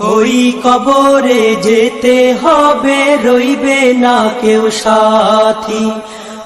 ওই কবরে যেতে হবে, রইবে না কেউ সাথী।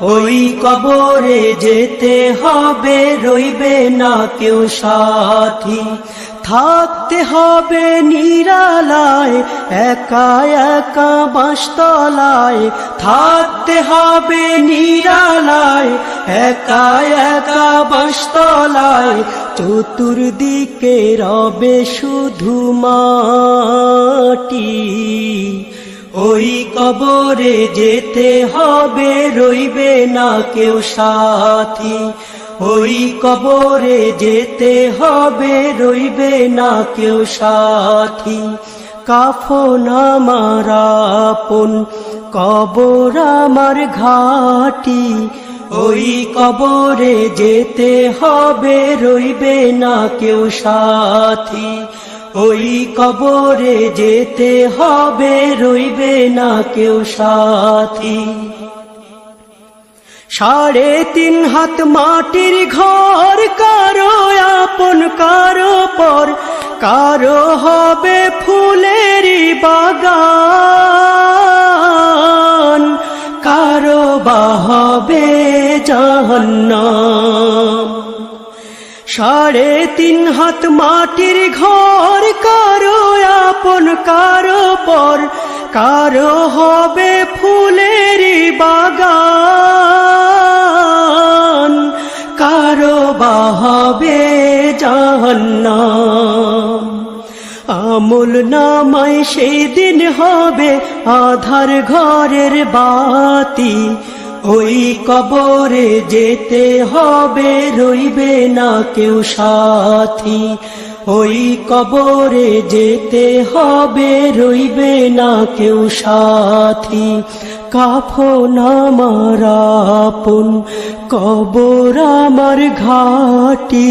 ওই কবরে যেতে হবে, রইবে না কেউ সাথী। থাকতে হবে নিরালায়, একা একা বাঁশতলায়। থাকতে হবে নিরালায়, একা একা বাঁশতলায়। চতুর্দিকে রবে শুধু মাটি। ওই কবরে যেতে হবে, রইবে না কেউ সাথী। ওই কবরে যেতে হবে, রইবে না কেউ সাথী। কাফন আমার আপন, কবর আমার ঘাটি। ওই কবরে যেতে হবে, রইবে না কেউ সাথী। ওই কবরে যেতে হবে, রইবে না কেউ সাথী। সাড়ে তিন হাত মাটির ঘর, কারও আপন, কারও পর। কারও হবে ফুলেরই বাগান। হবে জাহান্নাম। সাড়ে তিন হাত মাটির ঘর, কারও আপন, কারও পর, কারও হবে ফুলের বাগান। কারও বা হবে জাহান্নাম। আমল নামায় সেদিন হবে আধার ঘরের বাতি। ওই কবরে যেতে হবে, রইবে না কেউ সাথী। ওই কবরে যেতে হবে, রইবে না কেউ সাথী। কাফন আমার কবর আমার ঘাটি।